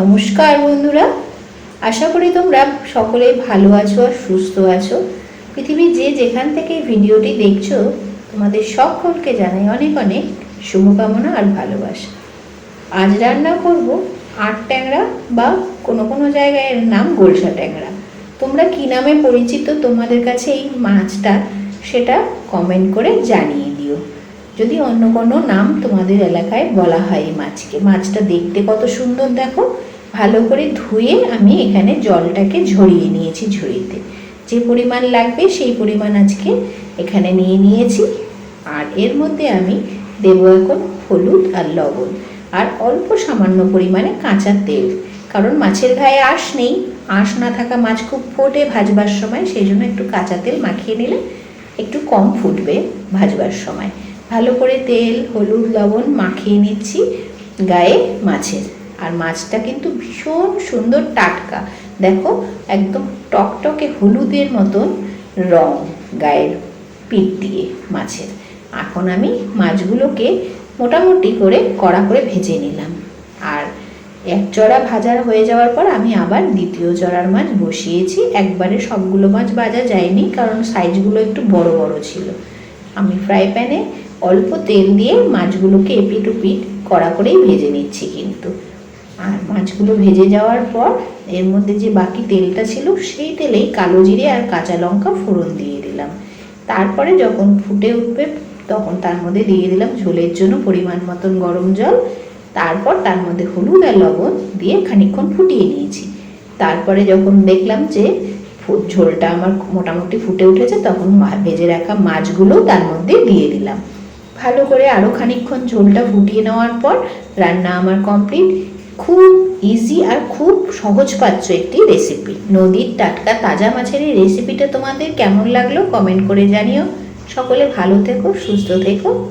নমস্কার বন্ধুরা। আশা করি তোমরা সকলেই ভালো আছো আর সুস্থ আছো। পৃথিবীর যে যেখান থেকে ভিডিওটি দেখছ, তোমাদের সকলকে জানাই অনেক অনেক শুভকামনা আর ভালোবাসা। আজ রান্না করব আট ট্যাংরা বা কোনো কোনো জায়গায় এর নাম গোলসা ট্যাংরা। তোমরা কী নামে পরিচিত তোমাদের কাছে এই মাছটা, সেটা কমেন্ট করে জানিয়ে যদি অন্য কোনো নাম তোমাদের এলাকায় বলা হয় এই মাছকে, মাছটা দেখতে কত সুন্দর দেখো। ভালো করে ধুয়ে আমি এখানে জলটাকে ঝরিয়ে নিয়েছি ঝুড়িতে। যে পরিমাণ লাগবে সেই পরিমাণ আজকে এখানে নিয়ে নিয়েছি। আর এর মধ্যে আমি দেবো এখন হলুদ আর লবণ। আর অল্প সামান্য পরিমাণে কাঁচা তেল, কারণ মাছের গায়ে আঁশ নেই। আঁশ না থাকা মাছ খুব ফোটে ভাজবার সময়, সেই জন্য একটু কাঁচা তেল মাখিয়ে নিলে একটু কম ফুটবে ভাজবার সময়। ভালো করে তেল, হলুদ, লবণ মাখিয়ে নিচ্ছি গায়ে মাছের। আর মাছটা কিন্তু ভীষণ সুন্দর টাটকা। দেখো, একদম টকটকে হলুদের মতন রং গায়ের পিঠ দিয়ে মাছের। এখন আমি মাছগুলোকে মোটামুটি করে কড়া করে ভেজে নিলাম। আর এক চড়া ভাজার হয়ে যাওয়ার পর আমি আবার দ্বিতীয় চড়ার মাছ বসিয়েছি। একবারে সবগুলো মাছ ভাজা যায়নি, কারণ সাইজগুলো একটু বড় বড় ছিল। আমি ফ্রাই প্যানে অল্প তেল দিয়ে মাছগুলোকে এপিট উপিট কড়া করেই ভেজে নিচ্ছি কিন্তু। আর মাছগুলো ভেজে যাওয়ার পর এর মধ্যে যে বাকি তেলটা ছিল সেই তেলেই কালো জিরে আর কাঁচা লঙ্কা ফোড়ন দিয়ে দিলাম। তারপরে যখন ফুটে উঠবে তখন তার মধ্যে দিয়ে দিলাম ঝোলের জন্য পরিমাণ মতন গরম জল। তারপর তার মধ্যে হলুদ আর লবণ দিয়ে খানিকক্ষণ ফুটিয়ে নিয়েছি। তারপরে যখন দেখলাম যে ফু- ঝোলটা আমার মোটামুটি ফুটে উঠেছে, তখন ভেজে রাখা মাছগুলো তার মধ্যে দিয়ে দিলাম। ভালো করে আরও খানিকক্ষণ ঝোলটা ফুটিয়ে নেওয়ার পর রান্না আমার কমপ্লিট। খুব ইজি আর খুব সহজপাচ্য একটি রেসিপি নদীর টাটকা তাজা মাছের এই রেসিপিটা তোমাদের কেমন লাগল কমেন্ট করে জানিও। সকলে ভালো থেকো, সুস্থ থেকো।